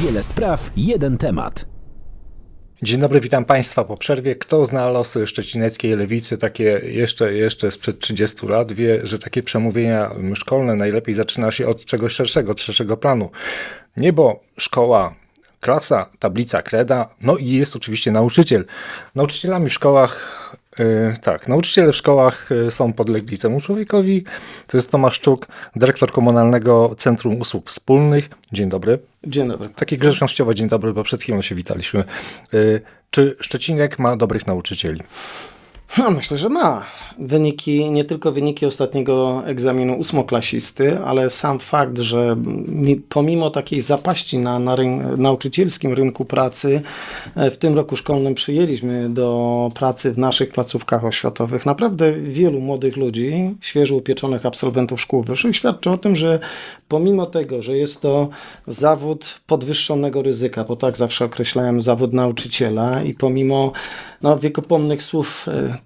Wiele spraw, jeden temat. Dzień dobry, witam Państwa po przerwie. Kto zna losy szczecineckiej lewicy, takie jeszcze, jeszcze sprzed 30 lat, wie, że takie przemówienia szkolne najlepiej zaczyna się od czegoś szerszego, szerszego planu. Niebo, szkoła, klasa, tablica, kreda, no i jest oczywiście nauczyciel. Nauczycielami w szkołach tak, nauczyciele w szkołach yy, są podlegli temu człowiekowi. To jest Tomasz Czuk, dyrektor Komunalnego Centrum Usług Wspólnych. Dzień dobry. Dzień dobry. Takie grzecznościowo dzień dobry, bo przed chwilą się witaliśmy. Yy, czy Szczecinek ma dobrych nauczycieli? No, myślę, że ma. Wyniki, nie tylko wyniki ostatniego egzaminu ósmoklasisty, ale sam fakt, że mi, pomimo takiej zapaści na, na ryn nauczycielskim rynku pracy, e, w tym roku szkolnym przyjęliśmy do pracy w naszych placówkach oświatowych naprawdę wielu młodych ludzi, świeżo upieczonych absolwentów szkół wyższych, świadczy o tym, że pomimo tego, że jest to zawód podwyższonego ryzyka, bo tak zawsze określałem zawód nauczyciela i pomimo no, wiekopomnych słów e,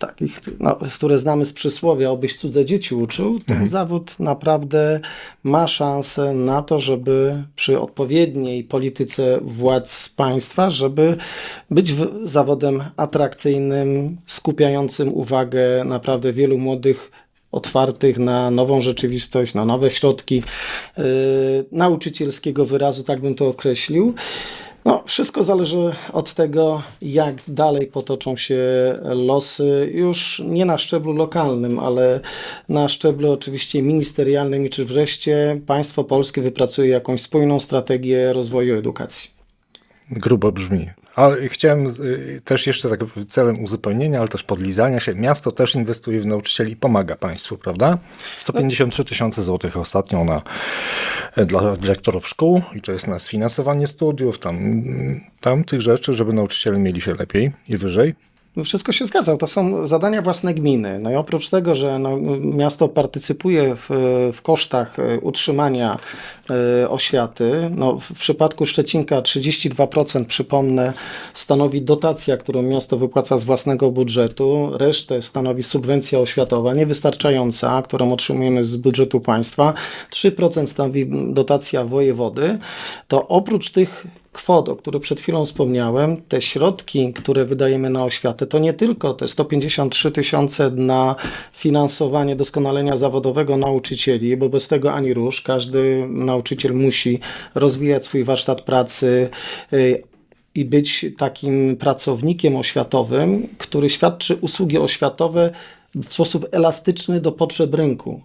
takich, no, które znamy z przysłowia, obyś cudze dzieci uczył, ten mhm. zawód naprawdę ma szansę na to, żeby przy odpowiedniej polityce władz państwa, żeby być zawodem atrakcyjnym, skupiającym uwagę naprawdę wielu młodych otwartych na nową rzeczywistość, na nowe środki yy, nauczycielskiego wyrazu, tak bym to określił. No, wszystko zależy od tego, jak dalej potoczą się losy, już nie na szczeblu lokalnym, ale na szczeblu oczywiście ministerialnym i czy wreszcie państwo polskie wypracuje jakąś spójną strategię rozwoju edukacji. Grubo brzmi. Ale chciałem y, też jeszcze tak celem uzupełnienia, ale też podlizania się. Miasto też inwestuje w nauczycieli i pomaga państwu, prawda? 153 tysiące złotych ostatnio na, e, dla dyrektorów szkół i to jest na sfinansowanie studiów, tam, tam tych rzeczy, żeby nauczyciele mieli się lepiej i wyżej. No, wszystko się zgadza. To są zadania własne gminy. No i oprócz tego, że no, miasto partycypuje w, w kosztach e, utrzymania y, oświaty, no, w przypadku Szczecinka 32%, przypomnę, stanowi dotacja, którą miasto wypłaca z własnego budżetu. Resztę stanowi subwencja oświatowa, niewystarczająca, którą otrzymujemy z budżetu państwa. 3% stanowi dotacja wojewody. To oprócz tych kwot, o których przed chwilą wspomniałem, te środki, które wydajemy na oświatę, to nie tylko te 153 tysiące na finansowanie doskonalenia zawodowego nauczycieli, bo bez tego ani rusz. Każdy nauczyciel musi rozwijać swój warsztat pracy, y, i być takim pracownikiem oświatowym, który świadczy usługi oświatowe w sposób elastyczny do potrzeb rynku.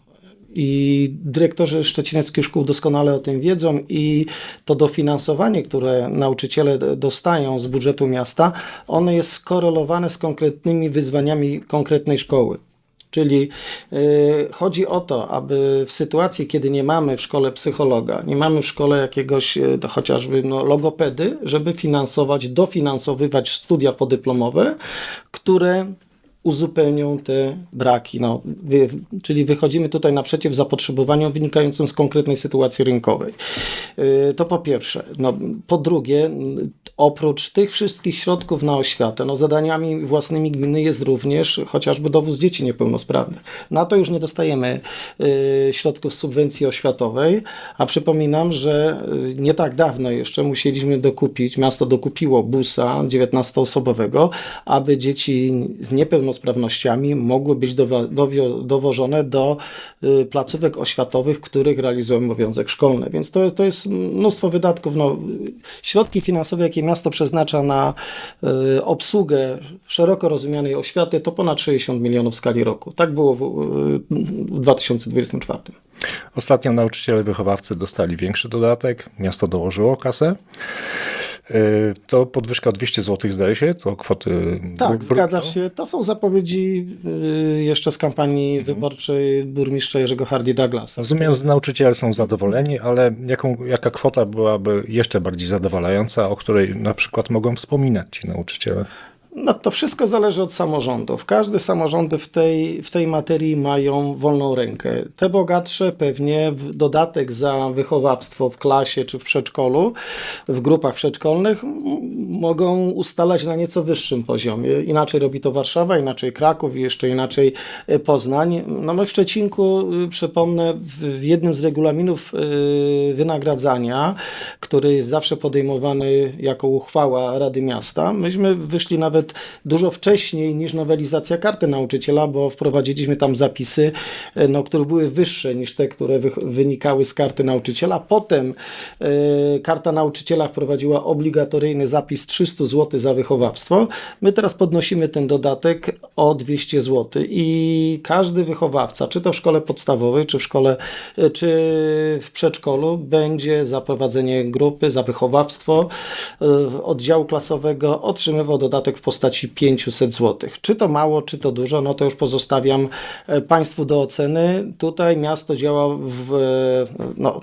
I dyrektorzy szczecineckich szkół doskonale o tym wiedzą i to dofinansowanie, które nauczyciele dostają z budżetu miasta, ono jest skorelowane z konkretnymi wyzwaniami konkretnej szkoły. Czyli y, chodzi o to, aby w sytuacji, kiedy nie mamy w szkole psychologa, nie mamy w szkole jakiegoś y, chociażby no, logopedy, żeby finansować, dofinansowywać studia podyplomowe, które uzupełnią te braki. No, wy, czyli wychodzimy tutaj naprzeciw zapotrzebowaniom wynikającym z konkretnej sytuacji rynkowej. Yy, to po pierwsze. No, po drugie, oprócz tych wszystkich środków na oświatę, no, zadaniami własnymi gminy jest również chociażby dowóz dzieci niepełnosprawnych. Na to już nie dostajemy yy, środków z subwencji oświatowej, a przypominam, że yy, nie tak dawno jeszcze musieliśmy dokupić, miasto dokupiło busa 19-osobowego, aby dzieci z niepełnosprawnościami niepełnosprawnościami mogły być dowożone do y, placówek oświatowych, których realizują obowiązek szkolny. Więc to, to jest mnóstwo wydatków. No, środki finansowe, jakie miasto przeznacza na y, obsługę szeroko rozumianej oświaty, to ponad 60 milionów w skali roku. Tak było w, w 2024. Ostatnio nauczyciele wychowawcy dostali większy dodatek, miasto dołożyło kasę. Y, to podwyżka 200 zł zdaje się, to kwoty... Tak, zgadza się. To są zapowiedzi y, jeszcze z kampanii mhm. wyborczej burmistrza Jerzego Hardy Douglasa. Rozumiem, że nauczyciele są zadowoleni, ale jaką, jaka kwota byłaby jeszcze bardziej zadowalająca, o której na przykład mogą wspominać ci nauczyciele? No to wszystko zależy od samorządów. Każde samorządy w tej, w tej materii mają wolną rękę. Te bogatsze pewnie w dodatek za wychowawstwo w klasie czy w przedszkolu, w grupach przedszkolnych mogą ustalać na nieco wyższym poziomie. Inaczej robi to Warszawa, inaczej Kraków i jeszcze inaczej e, Poznań. No my w Szczecinku, y, przypomnę, w, w jednym z regulaminów y, wynagradzania, który jest zawsze podejmowany jako uchwała Rady Miasta, myśmy wyszli nawet dużo wcześniej niż nowelizacja karty nauczyciela, bo wprowadziliśmy tam zapisy, e, no, które były wyższe niż te, które wych- wynikały z karty nauczyciela. Potem e, karta nauczyciela wprowadziła obligatoryjny zapis 300 zł za wychowawstwo. My teraz podnosimy ten dodatek o 200 zł i każdy wychowawca, czy to w szkole podstawowej, czy w szkole, e, czy w przedszkolu, będzie za prowadzenie grupy, za wychowawstwo e, oddziału klasowego otrzymywał dodatek w postaci 500 zł. Czy to mało, czy to dużo, no to już pozostawiam e, Państwu do oceny. Tutaj miasto działa w, e, no,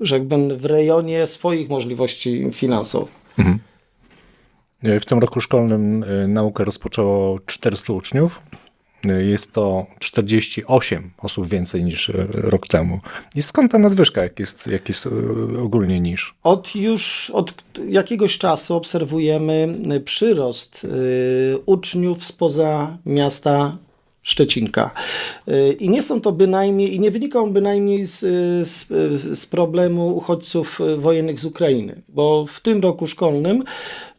rzekłbym, w rejonie swoich możliwości finansowych. E, W tym roku szkolnym naukę rozpoczęło 400 uczniów. E, Jest to 48 osób więcej niż e, rok temu. I skąd ta nadwyżka, jak jest, jak jest e, ogólnie niż? Od już od jakiegoś czasu obserwujemy przyrost y, uczniów spoza miasta Szczecinka. Y, I nie są to bynajmniej, i nie wynika on bynajmniej z, z, z problemu uchodźców y, wojennych z Ukrainy, bo w tym roku szkolnym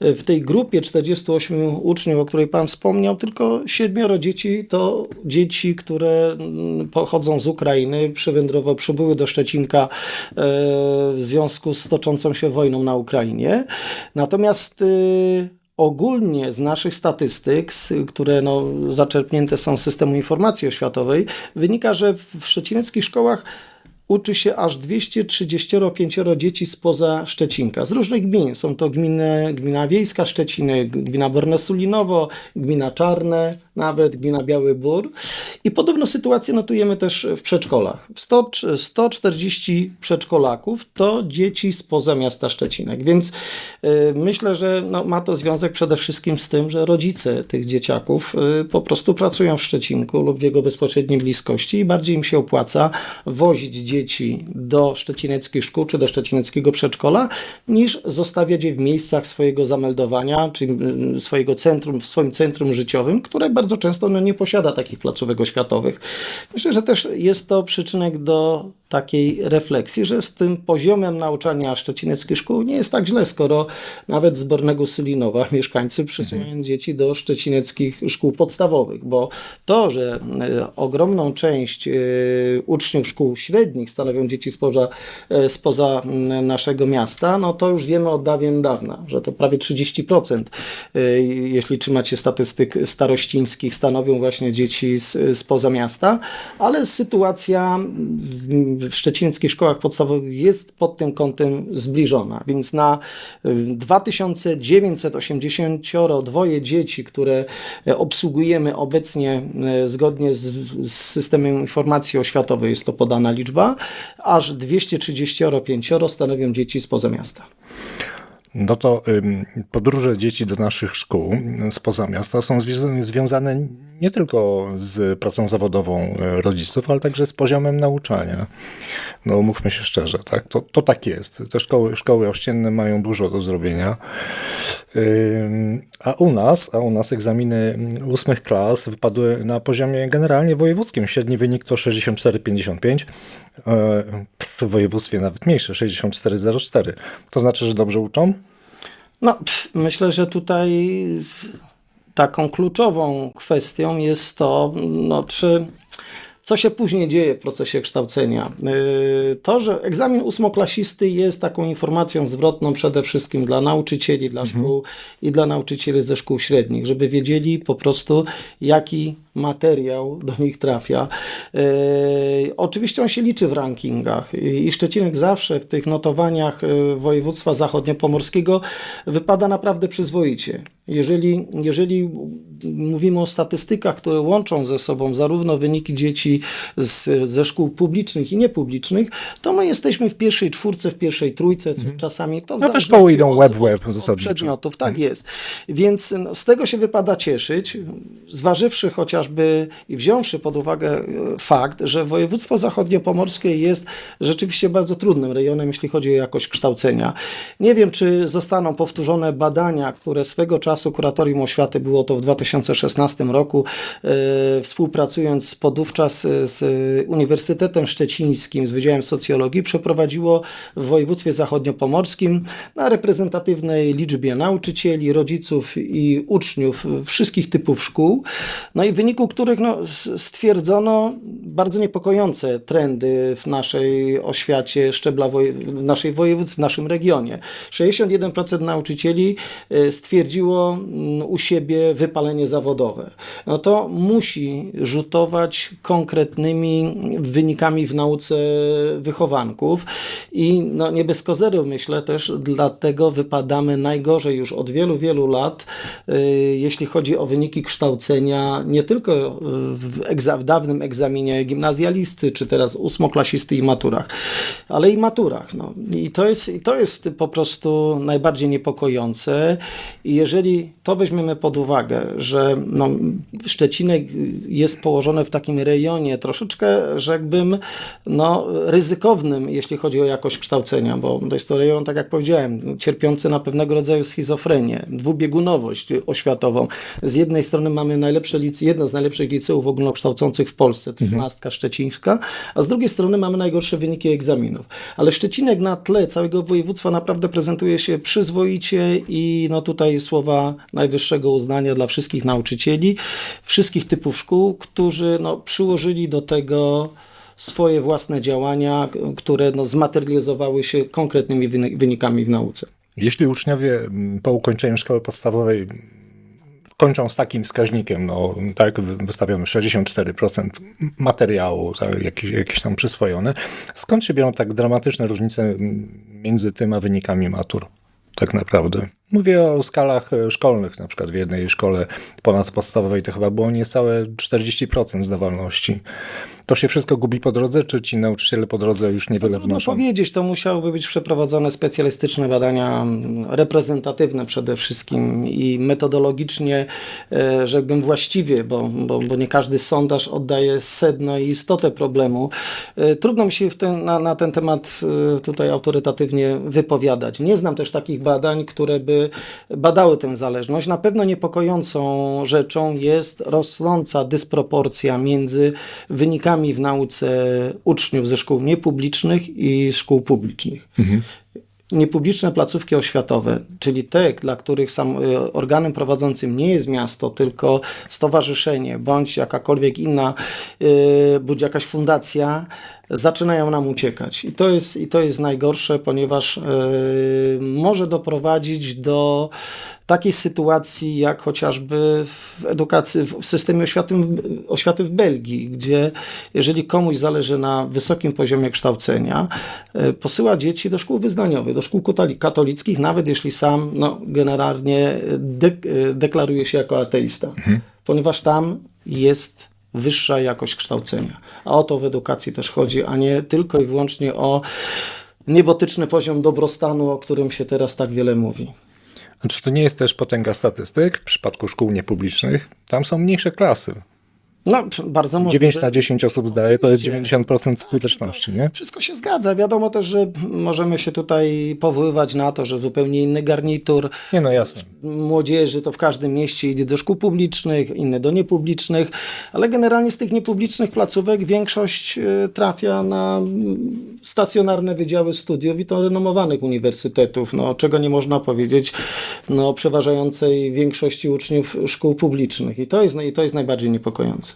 y, w tej grupie 48 uczniów, o której Pan wspomniał, tylko siedmioro dzieci to dzieci, które mm, pochodzą z Ukrainy, przywędrowo przybyły do Szczecinka w związku z toczącą się wojną na Ukrainie. Natomiast Ogólnie z naszych statystyk, które no, zaczerpnięte są z systemu informacji oświatowej, wynika, że w szczecineckich szkołach uczy się aż 235 dzieci spoza Szczecinka, z różnych gmin. Są to gminy, gmina wiejska Szczeciny, gmina Bornesulinowo, gmina Czarne, nawet gmina Biały Bór. I podobną sytuację notujemy też w przedszkolach. 100, 140 przedszkolaków to dzieci spoza miasta Szczecinek, więc y, myślę, że no, ma to związek przede wszystkim z tym, że rodzice tych dzieciaków y, po prostu pracują w Szczecinku lub w jego bezpośredniej bliskości i bardziej im się opłaca wozić dzieci do szczecineckich szkół czy do szczecineckiego przedszkola, niż zostawiać je w miejscach swojego zameldowania, czy y, swojego centrum, w swoim centrum życiowym, które bardzo często no, nie posiada takich placówek oświatowych. Myślę, że też jest to przyczynek do takiej refleksji, że z tym poziomem nauczania szczecineckich szkół nie jest tak źle, skoro nawet z Bornego Sylinowa mieszkańcy przysyłają dzieci do szczecineckich szkół podstawowych, bo to, że e, ogromną część e, uczniów szkół średnich stanowią dzieci spoza, e, spoza naszego miasta, no to już wiemy od dawien dawna, że to prawie 30%, e, jeśli trzymacie statystyk starościńskich, stanowią właśnie dzieci z, spoza miasta, ale sytuacja w, w szczecineckich szkołach podstawowych jest pod tym kątem zbliżona, więc na y, 2982 dzieci, które e, obsługujemy obecnie e, zgodnie z, z systemem informacji oświatowej, jest to podana liczba, aż 235 stanowią dzieci spoza miasta. No to podróże dzieci do naszych szkół y, spoza miasta są związane nie tylko z pracą zawodową y, rodziców, ale także z poziomem nauczania. No mówmy się szczerze, tak? To, to tak jest. Te szkoły, szkoły ościenne mają dużo do zrobienia. A u nas, a u nas egzaminy ósmych klas wypadły na poziomie generalnie wojewódzkim. Średni wynik to 64,55. E, W województwie nawet mniejsze, 64,04. To znaczy, że dobrze uczą? No, pff, myślę, że tutaj taką kluczową kwestią jest to, no, czy co się później dzieje w procesie kształcenia. Yy, To, że egzamin ósmoklasisty jest taką informacją zwrotną przede wszystkim dla nauczycieli, dla szkół i dla nauczycieli ze szkół średnich, żeby wiedzieli po prostu, jaki materiał do nich trafia. E, oczywiście on się liczy w rankingach i Szczecinek zawsze w tych notowaniach e, województwa zachodniopomorskiego wypada naprawdę przyzwoicie. Jeżeli, jeżeli mówimy o statystykach, które łączą ze sobą zarówno wyniki dzieci z, ze szkół publicznych i niepublicznych, to my jesteśmy w pierwszej czwórce, w pierwszej trójce, czasami to Mhm. No te szkoły idą web w web zasadniczo. Mhm. przedmiotów, tak jest. Więc no, z tego się wypada cieszyć, zważywszy chociażby wziąwszy pod uwagę e, fakt, że województwo zachodniopomorskie jest rzeczywiście bardzo trudnym rejonem, jeśli chodzi o jakość kształcenia. Nie wiem, czy zostaną powtórzone badania, które swego czasu Kuratorium Oświaty było to w 2016 roku, e, współpracując podówczas z Uniwersytetem Szczecińskim, z Wydziałem Socjologii, przeprowadziło w województwie zachodniopomorskim na reprezentatywnej liczbie nauczycieli, rodziców i uczniów wszystkich typów szkół, no i w wyniku których no, stwierdzono bardzo niepokojące trendy w naszej oświacie szczebla woje, w naszej województwie, w naszym regionie. 61% nauczycieli e, stwierdziło mm, u siebie wypalenie zawodowe. No to musi rzutować konkretnymi wynikami w nauce wychowanków i no nie bez kozery myślę też dlatego wypadamy najgorzej już od wielu, wielu lat, y, jeśli chodzi o wyniki kształcenia, nie tylko w, egza, w dawnym egzaminie gimnazjalisty, czy teraz ósmoklasisty i maturach, ale i maturach. No. I to jest, to jest po prostu najbardziej niepokojące i jeżeli to weźmiemy pod uwagę, że no, Szczecinek jest położony w takim rejonie troszeczkę, rzekłbym, no, ryzykownym, jeśli chodzi o jakość kształcenia, bo to jest to rejon, tak jak powiedziałem, cierpiący na pewnego rodzaju schizofrenię, dwubiegunowość oświatową. Z jednej strony mamy najlepsze lice, jedno z najlepszych liceów ogólnokształcących w Polsce, to jedenastka szczecińska, a z drugiej strony mamy najgorsze wyniki egzaminów. Ale Szczecinek na tle całego województwa naprawdę prezentuje się przyzwoicie i no tutaj słowa najwyższego uznania dla wszystkich nauczycieli, wszystkich typów szkół, którzy no, przyłożyli do tego swoje własne działania, które no, zmaterializowały się konkretnymi wyni- wynikami w nauce. Jeśli uczniowie po ukończeniu szkoły podstawowej kończą z takim wskaźnikiem, no tak wy- wystawionym 64% materiału, tak, jakieś, jakieś tam przyswojone, skąd się biorą tak dramatyczne różnice między tym a wynikami matur? Tak naprawdę. Mówię o skalach e, szkolnych, na przykład w jednej szkole ponadpodstawowej to chyba było niecałe 40% zdawalności. To się wszystko gubi po drodze, czy ci nauczyciele po drodze już niewiele Trudno wnoszą? powiedzieć, to musiałyby być przeprowadzone specjalistyczne badania mm, reprezentatywne przede wszystkim i metodologicznie, rzekłbym właściwie, bo, bo, bo nie każdy sondaż oddaje sedno i istotę problemu. E, Trudno mi się ten, na, na ten temat e, tutaj autorytatywnie wypowiadać. Nie znam też takich badań, które by badały tę zależność. Na pewno niepokojącą rzeczą jest rosnąca dysproporcja między wynikami w nauce uczniów ze szkół niepublicznych i szkół publicznych. Niepubliczne placówki oświatowe, czyli te, dla których sam y, organem prowadzącym nie jest miasto, tylko stowarzyszenie bądź jakakolwiek inna, y, bądź jakaś fundacja, zaczynają nam uciekać. I to jest, i to jest najgorsze, ponieważ y, może doprowadzić do takiej sytuacji, jak chociażby w edukacji, w systemie oświaty, oświaty w Belgii, gdzie jeżeli komuś zależy na wysokim poziomie kształcenia, y, posyła dzieci do szkół wyznaniowych, do szkół katoli- katolickich, nawet jeśli sam no, generalnie y, deklaruje się jako ateista, ponieważ tam jest wyższa jakość kształcenia. A o to w edukacji też chodzi, a nie tylko i wyłącznie o niebotyczny poziom dobrostanu, o którym się teraz tak wiele mówi. Czy to nie jest też potęga statystyk w przypadku szkół niepublicznych? Tam są mniejsze klasy. No, bardzo możliwe. 9 na 10 osób zdaje, to jest 90% skuteczności, nie? Wszystko się zgadza. Wiadomo też, że możemy się tutaj powoływać na to, że zupełnie inny garnitur Nie no, jasne. młodzieży to w każdym mieście idzie do szkół publicznych, inne do niepublicznych, ale generalnie z tych niepublicznych placówek większość e, trafia na stacjonarne wydziały studiów i to renomowanych uniwersytetów, no, czego nie można powiedzieć no, o przeważającej większości uczniów szkół publicznych i to jest, i to jest najbardziej niepokojące.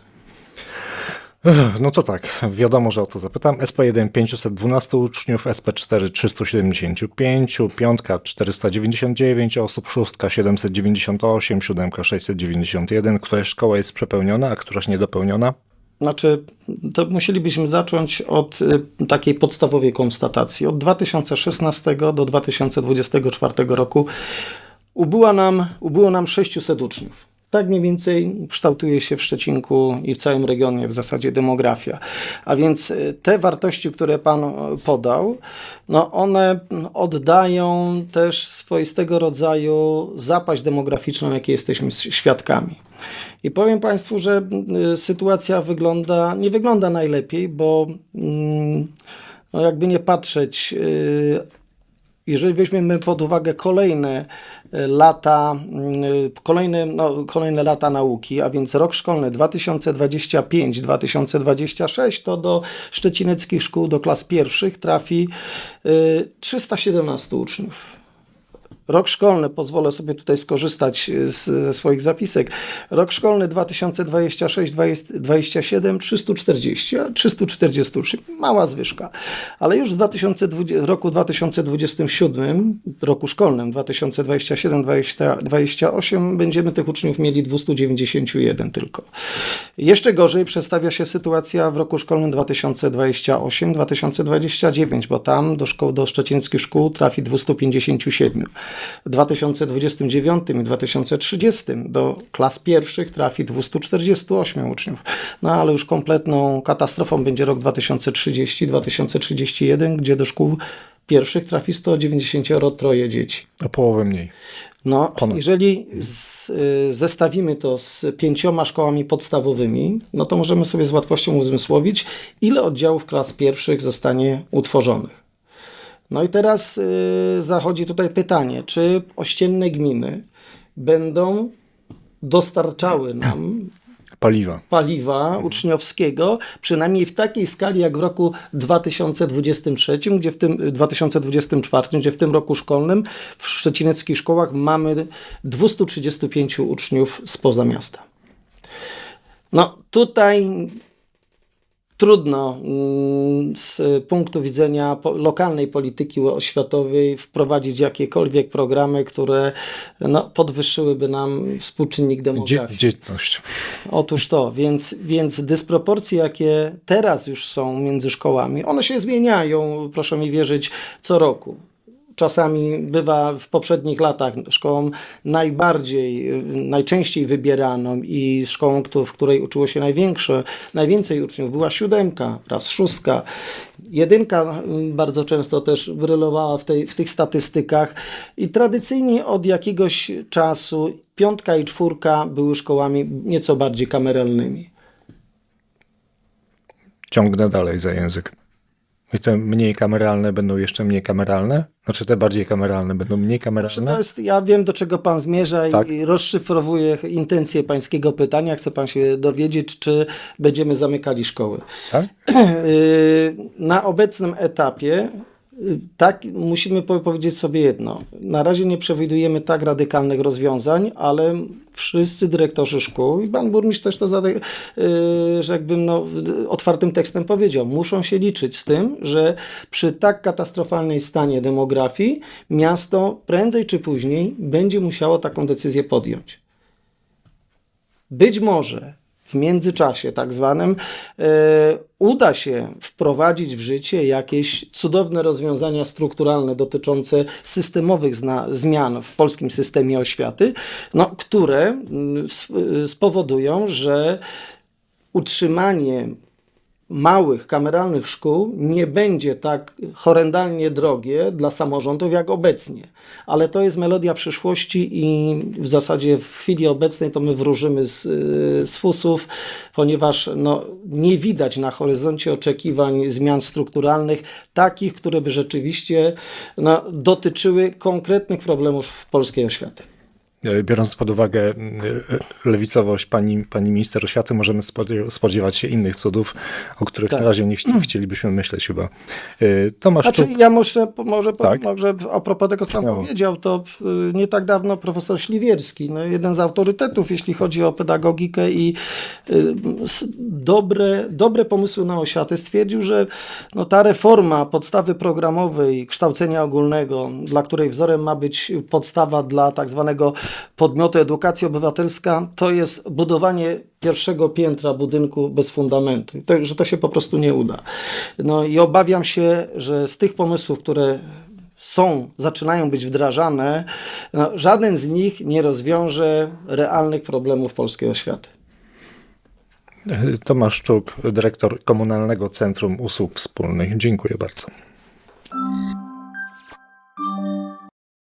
No to tak, wiadomo, że o to zapytam. SP1 512 uczniów, SP4 375, piątka 499 osób, szóstka 798, siódemka 691. Któraś szkoła jest przepełniona, a któraś niedopełniona? Znaczy, to musielibyśmy zacząć od y, takiej podstawowej konstatacji. Od 2016 do 2024 roku ubyła nam, ubyło nam 600 uczniów. Tak mniej więcej kształtuje się w Szczecinku i w całym regionie w zasadzie demografia. A więc y, te wartości, które Pan y, podał, no one oddają też swoistego rodzaju zapaść demograficzną, jakiej jesteśmy świadkami. I powiem Państwu, że y, sytuacja wygląda, nie wygląda najlepiej, bo mm, no jakby nie patrzeć, jeżeli weźmiemy pod uwagę kolejne y, lata, y, kolejne, no, kolejne lata nauki, a więc rok szkolny 2025-2026, to do szczecineckich szkół, do klas pierwszych trafi y, 317 uczniów. Rok szkolny, pozwolę sobie tutaj skorzystać z, ze swoich zapisek. Rok szkolny 2026-2027 340, a 340 uczniów, mała zwyżka. Ale już w 2020, w roku 2027, roku szkolnym 2027-2028 będziemy tych uczniów mieli 291 tylko. Jeszcze gorzej przedstawia się sytuacja w roku szkolnym 2028-2029, bo tam do szkoł, do szczecińskich szkół trafi 257. W 2029 i 2030 do klas pierwszych trafi 248 uczniów. No ale już kompletną katastrofą będzie rok 2030-2031, gdzie do szkół pierwszych trafi 193 dzieci. O połowę mniej. No, jeżeli z, y, zestawimy to z pięcioma szkołami podstawowymi, no to możemy sobie z łatwością uzmysłowić, ile oddziałów klas pierwszych zostanie utworzonych. No i teraz y, zachodzi tutaj pytanie, czy ościenne gminy będą dostarczały nam Paliwa. paliwa uczniowskiego, przynajmniej w takiej skali jak w roku 2023, gdzie w tym 2024, gdzie w tym roku szkolnym w szczecineckich szkołach mamy 235 uczniów spoza miasta. No tutaj trudno mm, z punktu widzenia lokalnej polityki oświatowej wprowadzić jakiekolwiek programy, które no, podwyższyły nam współczynnik demografii. dzietność. Otóż to, więc, więc dysproporcje, jakie teraz już są między szkołami, one się zmieniają, proszę mi wierzyć, co roku. Czasami bywa w poprzednich latach szkołą najbardziej, najczęściej wybieraną i szkołą, w której uczyło się największe, najwięcej uczniów była siódemka, raz szóstka. Jedynka y, bardzo często też brylowała w, tej, w tych statystykach i tradycyjnie od jakiegoś czasu piątka i czwórka były szkołami nieco bardziej kameralnymi. Ciągnę dalej za język. I te mniej kameralne będą jeszcze mniej kameralne? Znaczy te bardziej kameralne będą mniej kameralne? to jest, ja wiem, do czego pan zmierza Tak. i rozszyfrowuję intencje pańskiego pytania. Chce pan się dowiedzieć, czy będziemy zamykali szkoły. Tak? Y, Na obecnym etapie tak musimy po- powiedzieć sobie jedno. Na razie nie przewidujemy tak radykalnych rozwiązań, ale wszyscy dyrektorzy szkół i pan burmistrz też to zade, y, że jakbym no, otwartym tekstem powiedział, muszą się liczyć z tym, że przy tak katastrofalnej stanie demografii miasto prędzej czy później będzie musiało taką decyzję podjąć. Być może w międzyczasie, tak zwanym, e, uda się wprowadzić w życie jakieś cudowne rozwiązania strukturalne dotyczące systemowych zmian w polskim systemie oświaty, no, które mm, y, spowodują, że utrzymanie małych, kameralnych szkół nie będzie tak horrendalnie drogie dla samorządów jak obecnie. Ale to jest melodia przyszłości i w zasadzie w chwili obecnej to my wróżymy z, y, z fusów, ponieważ no, nie widać na horyzoncie oczekiwań zmian strukturalnych, takich, które by rzeczywiście no, dotyczyły konkretnych problemów polskiej oświaty. E, biorąc pod uwagę e, lewicowość pani, pani minister oświaty, możemy spodzie- spodziewać się innych cudów, o których Tak. na razie nie, chci- chcielibyśmy myśleć chyba. E, Tomasz Znaczy, Czuk, ja muszę, może, Tak. może a propos tego, co Śmiało. powiedział, to nie tak dawno profesor Śliwierski, no, jeden z autorytetów, jeśli chodzi o pedagogikę i dobre, dobre pomysły na oświatę, stwierdził, że no, ta reforma podstawy programowej kształcenia ogólnego, dla której wzorem ma być podstawa dla tak zwanego podmiotu edukacji obywatelska, to jest budowanie pierwszego piętra budynku bez fundamentu. To, że to się po prostu nie uda. No i obawiam się, że z tych pomysłów, które są, zaczynają być wdrażane, no, żaden z nich nie rozwiąże realnych problemów polskiej oświaty. Tomasz Czuk, dyrektor Komunalnego Centrum Usług Wspólnych. Dziękuję bardzo.